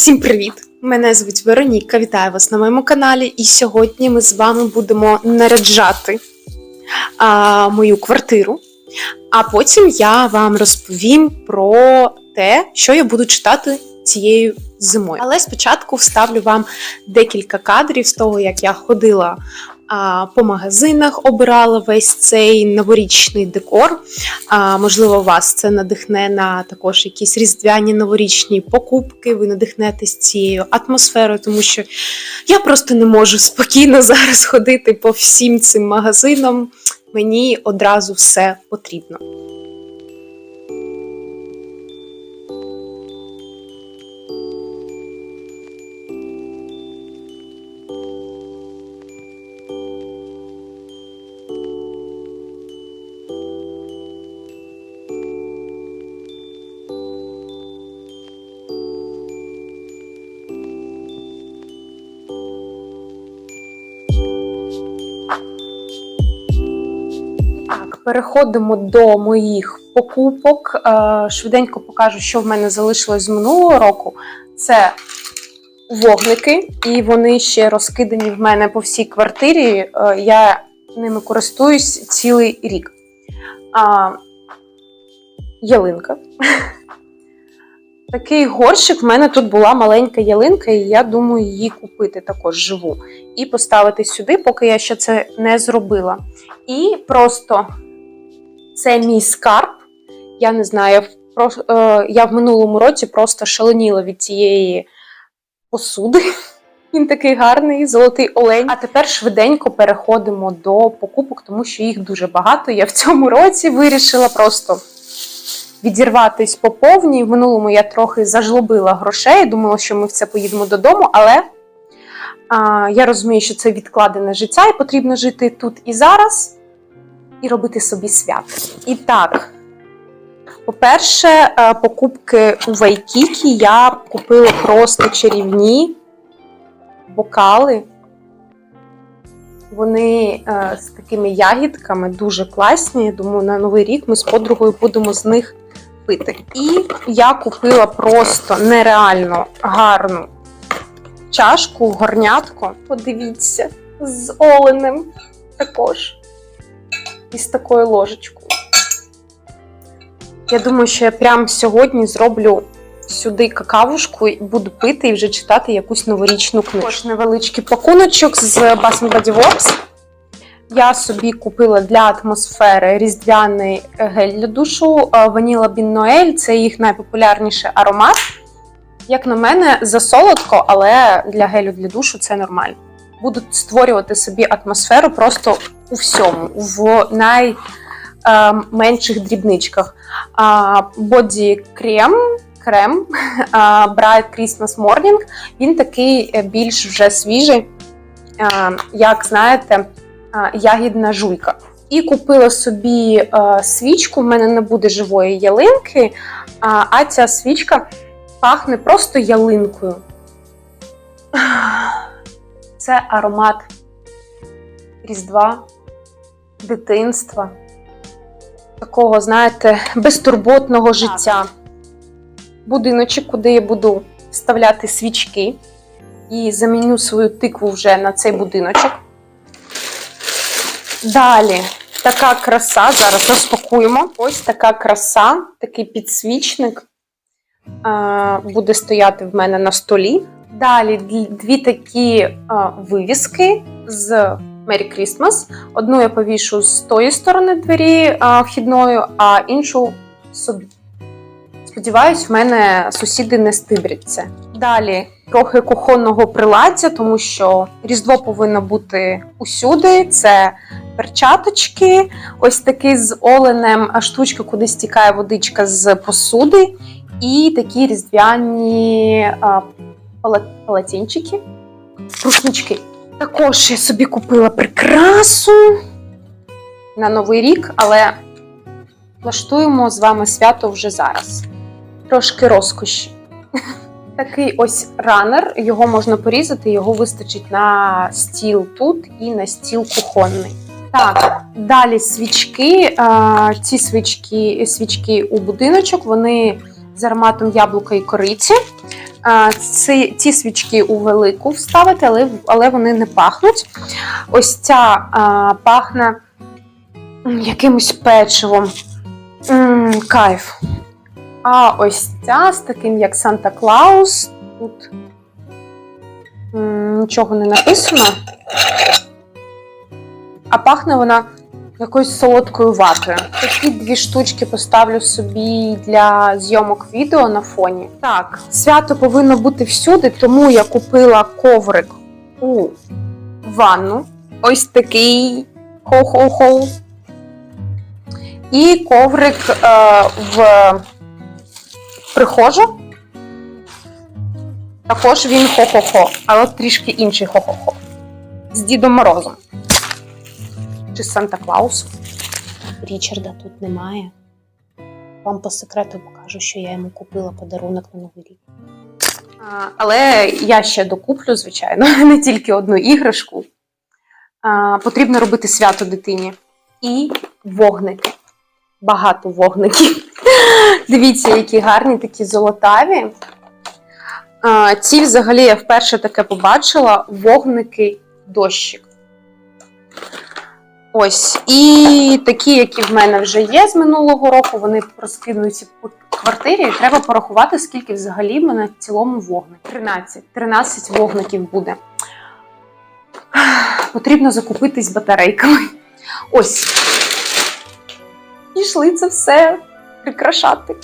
Всім привіт! Мене звуть Вероніка. Вітаю вас на моєму каналі. І сьогодні ми з вами будемо наряджати а, мою квартиру. А потім я вам розповім про те, що я буду читати цією зимою. Але спочатку вставлю вам декілька кадрів з того, як я ходила по магазинах, обирала весь цей новорічний декор. Можливо, вас це надихне на також якісь різдвяні новорічні покупки. Ви надихнетесь цією атмосферою, тому що я просто не можу спокійно зараз ходити по всім цим магазинам. Мені одразу все потрібно. Переходимо до моїх покупок. Е, Швиденько покажу, що в мене залишилось з минулого року. Це вогники, і вони ще розкидані в мене по всій квартирі. Е, Я ними користуюсь цілий рік. Ялинка. Такий горщик. В мене тут була маленька ялинка, і я думаю її купити також живу. І поставити сюди, поки я ще це не зробила. І просто це мій скарб. Я не знаю, я в, про- е, я в минулому році просто шаленіла від цієї посуди. Він такий гарний, золотий олень. А тепер швиденько переходимо до покупок, тому що їх дуже багато. Я в цьому році вирішила просто відірватись по повній. В минулому я трохи зажлобила грошей, думала, що ми в це поїдемо додому, але а, я розумію, що це відкладене життя, і потрібно жити тут і зараз і робити собі свято. І так, по-перше, е, покупки у Вайкікі я купила просто чарівні бокали. Вони е, з такими ягідками дуже класні. Я думаю, на новий рік ми з подругою будемо з них пити. І я купила просто нереально гарну чашку, горнятко. Подивіться, з оленем також. І з такою ложечкою. Я думаю, що я прямо сьогодні зроблю сюди какавушку і буду пити і вже читати якусь новорічну книжку. Також невеличкий пакуночок з Bath Body Works. Я собі купила для атмосфери різдвяний гель для душу Vanilla Bean Noel. Це їх найпопулярніший аромат. Як на мене, засолодко, але для гелю для душу це нормально. Буду створювати собі атмосферу просто у всьому, в найменших дрібничках. Боді крем, крем Bright Christmas Morning. Він такий е, більш вже свіжий, як знаєте, ягідна жуйка. І купила собі свічку. В мене не буде живої ялинки, а ця свічка пахне просто ялинкою. Це аромат Різдва, дитинства, такого, знаєте, безтурботного життя. Будиночок, куди я буду вставляти свічки і заміню свою тикву вже на цей будиночок. Далі така краса, зараз розпакуємо. Ось така краса, такий підсвічник буде стояти в мене на столі. Далі дві- такі вивіски з Merry Christmas. Одну я повішу з тої сторони двері а, вхідною, а іншу собі. Сподіваюсь, в мене сусіди не стибряться. Далі трохи кухонного приладдя, тому що Різдво повинно бути усюди. Це перчаточки, ось такий з оленем а, штучка, куди стікає водичка з посуди, і такі різдвяні а, пала- полотенчики, рушнички. Також я собі купила прикрасу на Новий рік, але влаштуємо з вами свято вже зараз. Трошки розкоші. Такий ось ранер, його можна порізати, його вистачить на стіл тут і на стіл кухонний. Так, далі свічки. Ці свічки, свічки у будиночок, вони з ароматом яблука і кориці. Ці, ці свічки у велику вставити, але, але вони не пахнуть. Ось ця а, пахне якимось печивом. М, кайф. А ось ця з таким, як Санта Клаус. Тут м, нічого не написано. А пахне вона якоюсь солодкою ватою. Такі дві штучки поставлю собі для зйомок відео на фоні. Так, свято повинно бути всюди, тому я купила коврик у ванну. Ось такий хо-хо-хо. І коврик е, в прихожу. Також він хо-хо-хо, але трішки інший хо-хо-хо. З Дідом Морозом. Чи Санта Клаусом. Річарда тут немає. Вам по секрету покажу, що я йому купила подарунок на Новий рік. Але я ще докуплю, звичайно, не тільки одну іграшку. А, Потрібно робити свято дитині. І вогники. Багато вогників. Дивіться, які гарні, такі золотаві. А, Ці взагалі я вперше таке побачила: вогники дощик. Ось. І такі, які в мене вже є з минулого року, вони розкинуті по квартирі. І треба порахувати, скільки взагалі в мене в цілому вогник. 13. 13 вогників буде. Потрібно закупитись батарейками. Ось. Пішли це все прикрашати.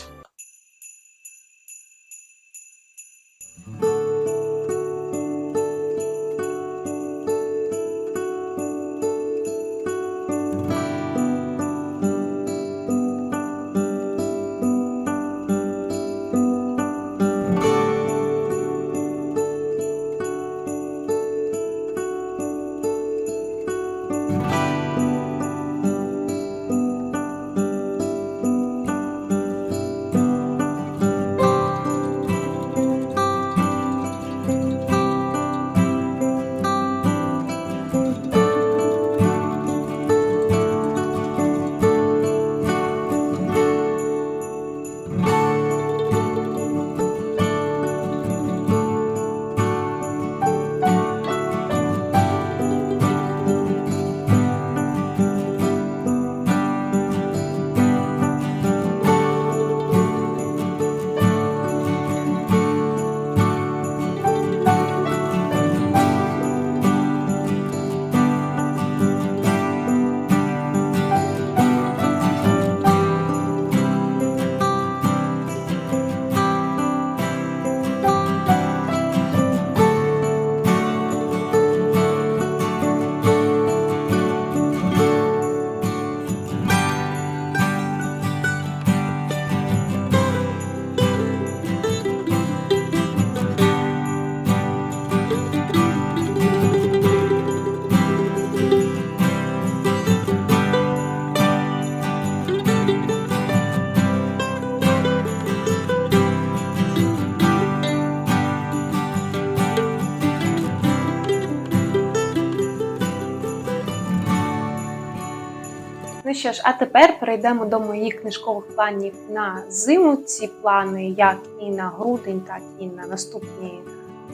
Що ж, а тепер перейдемо до моїх книжкових планів на зиму. Ці плани як і на грудень, так і на наступні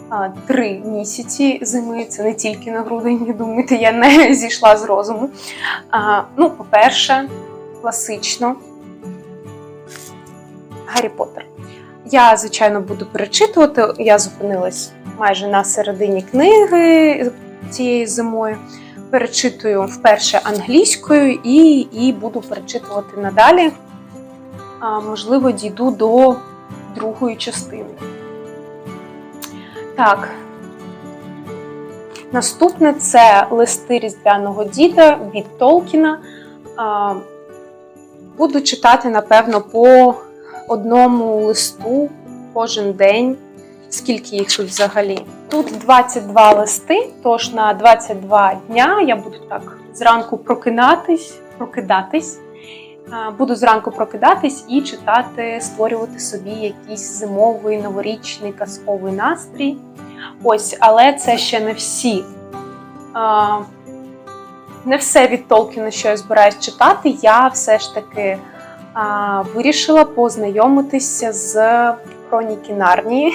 а, три місяці зими. Це не тільки на грудень, не думайте, я не зійшла з розуму. А, ну, по-перше, класично Гаррі Поттер. Я, звичайно, буду перечитувати. Я зупинилась майже на середині книги цієї зимою перечитую вперше англійською і, і буду перечитувати надалі. А, можливо, дійду до другої частини. Так. Наступне це листи Різдвяного діда від Толкіна. А, буду читати, напевно, по одному листу кожен день. Скільки їх тут взагалі? Тут 22 листи, тож на 22 дня я буду так зранку прокидатись, прокидатись. Буду зранку прокидатись і читати, створювати собі якийсь зимовий, новорічний казковий настрій. Ось, але це ще не всі. Не все від Толкіна, що я збираюсь читати. Я все ж таки вирішила познайомитися з Хроніки Нарнії.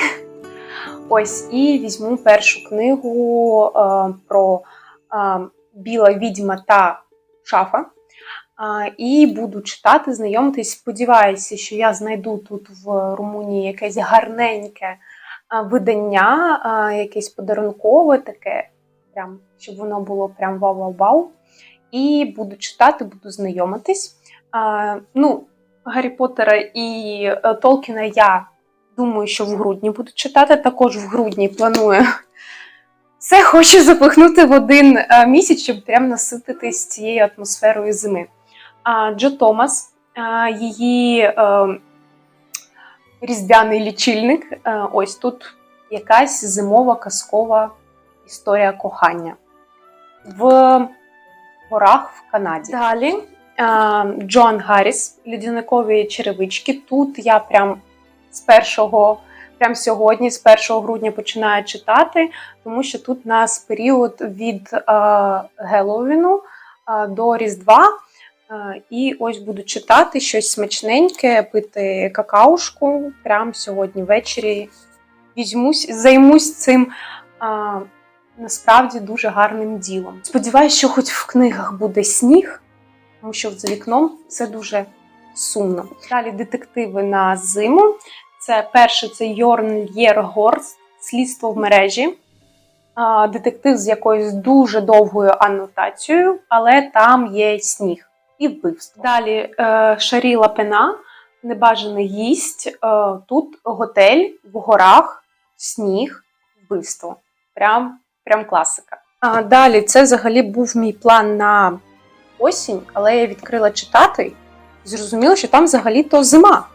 Ось і візьму першу книгу е, про е, Біла відьма та шафа. А, І буду читати, знайомитись. Сподіваюся, що я знайду тут в Румунії якесь гарненьке видання, а, якесь подарункове таке, прям, щоб воно було прям вау-вау-вау. І буду читати, буду знайомитись. А, Ну, Гаррі Поттера і е, Толкіна я думаю, що в грудні буду читати. Також в грудні планую. Все хочу запихнути в один е, місяць, щоб прям насититись цією атмосферою зими. А, Джо Томас, її е, різдвяний лічильник. Е, ось тут якась зимова казкова історія кохання в горах в Канаді. Далі Джоан Гарріс, Людяникові черевички. Тут я прям з першого, прям сьогодні, з 1 грудня починаю читати, тому що тут у нас період від е, Геловіну е, до Різдва. Е, І ось буду читати щось смачненьке, пити какаушку. Прямо сьогодні ввечері візьмусь, займусь цим а, насправді дуже гарним ділом. Сподіваюсь, що хоч в книгах буде сніг, тому що за вікном все дуже сумно. Далі детективи на зиму. Це перше це Йорн Єргорст, слідство в мережі. Детектив з якоюсь дуже довгою анотацією, але там є сніг і вбивство. Далі е, Шаріла Пена, небажаний гість. Е, тут готель в горах, сніг, вбивство. Прям, прям класика. А далі це взагалі був мій план на осінь, але я відкрила читати і зрозуміла, що там взагалі-то зима.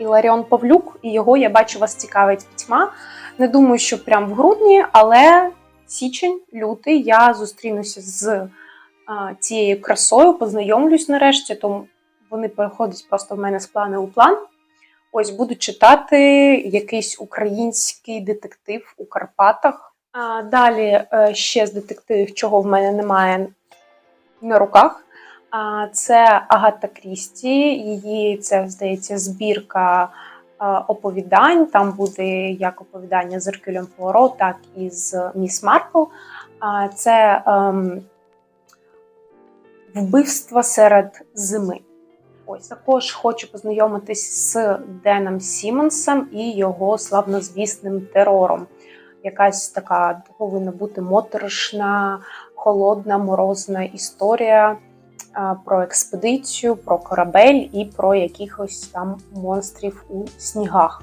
Іларіон Павлюк, і його я бачу вас цікавить пітьма. Не думаю, що прям в грудні, але січень, лютий я зустрінуся з а, цією красою, познайомлюсь нарешті, тому вони переходять просто в мене з плану у план. Ось буду читати якийсь український детектив у Карпатах. А, далі е, ще з детективів, чого в мене немає на руках. Це Агата Крісті. Її це, здається, збірка оповідань. Там буде як оповідання з Еркюлем Пуаро, так і з Міс Марпл. А, це ем, вбивства серед зими. Ось також хочу познайомитись з Деном Сімонсом і його славнозвісним терором. Якась така повинна бути моторошна, холодна, морозна історія про експедицію, про корабель і про якихось там монстрів у снігах.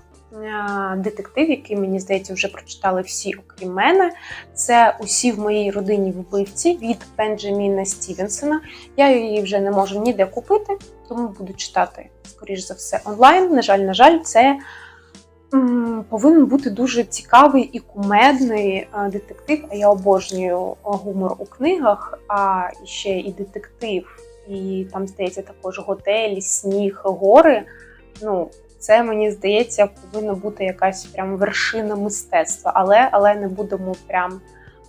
Детектив, який мені здається, вже прочитали всі, окрім мене. Це усі в моїй родині вбивці від Бенджаміна Стівенсона. Я її вже не можу ніде купити, тому буду читати, скоріш за все, онлайн. На жаль, на жаль, це повинен бути дуже цікавий і кумедний е, детектив. А я обожнюю гумор у книгах, а ще і детектив, і там здається також готелі, сніг, гори. Ну, це мені здається, повинна бути якась прям вершина мистецтва, але але не будемо прям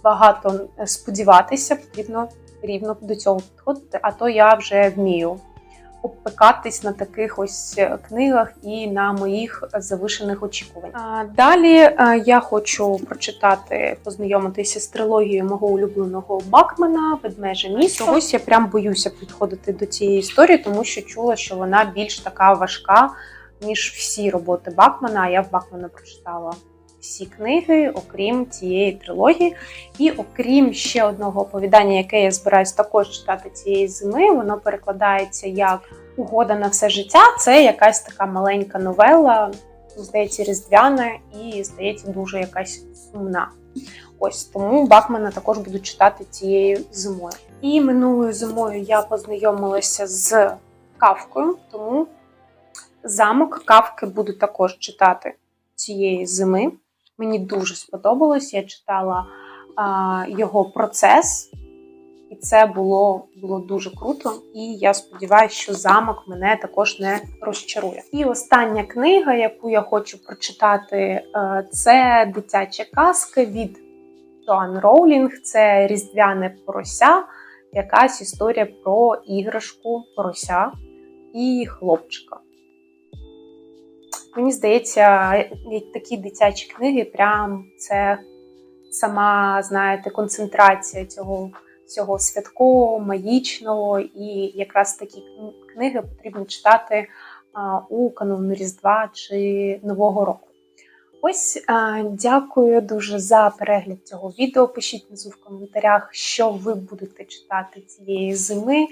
багато сподіватися, потрібно рівно до цього підходити. А то я вже вмію обпекатись на таких ось книгах і на моїх завишених очікувань. Далі е, я хочу прочитати, познайомитися з трилогією мого улюбленого Бакмана Ведмеже місто. Ось я прям боюся підходити до цієї історії, тому що чула, що вона більш така важка ніж всі роботи Бакмана. А я в Бакмана прочитала всі книги, окрім цієї трилогії. І окрім ще одного оповідання, яке я збираюсь також читати цієї зими, воно перекладається як Угода на все життя. Це якась така маленька новела, здається, різдвяна і, здається, дуже якась сумна. Ось тому Бакмана також буду читати цією зимою. І минулою зимою я познайомилася з Кавкою, тому замок Кавки буду також читати цієї зими. Мені дуже сподобалось. Я читала а, його процес, і це було було дуже круто. І я сподіваюся, що замок мене також не розчарує. І остання книга, яку я хочу прочитати, це дитяча казка від Джоан Роулінг. Це Різдвяне порося, якась історія про іграшку порося і хлопчика. Мені здається, такі дитячі книги, прям це сама, знаєте, концентрація цього всього святкового, магічного, і якраз такі кн- книги потрібно читати у канун Різдва чи Нового року. Ось а, дякую дуже за перегляд цього відео. Пишіть внизу в коментарях, що ви будете читати цієї зими,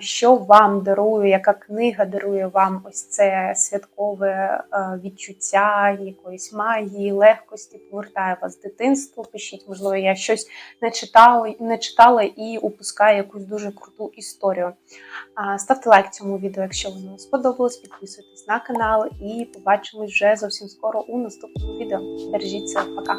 що вам дарує, яка книга дарує вам ось це святкове е, відчуття якоїсь магії, легкості, повертає вас дитинство. Пишіть, можливо, я щось не читала, не читала і упускаю якусь дуже круту історію. Ставте лайк цьому відео, якщо воно сподобалось, підписуйтесь на канал і побачимось вже зовсім скоро у наступному відео. Бережіть себе, пока!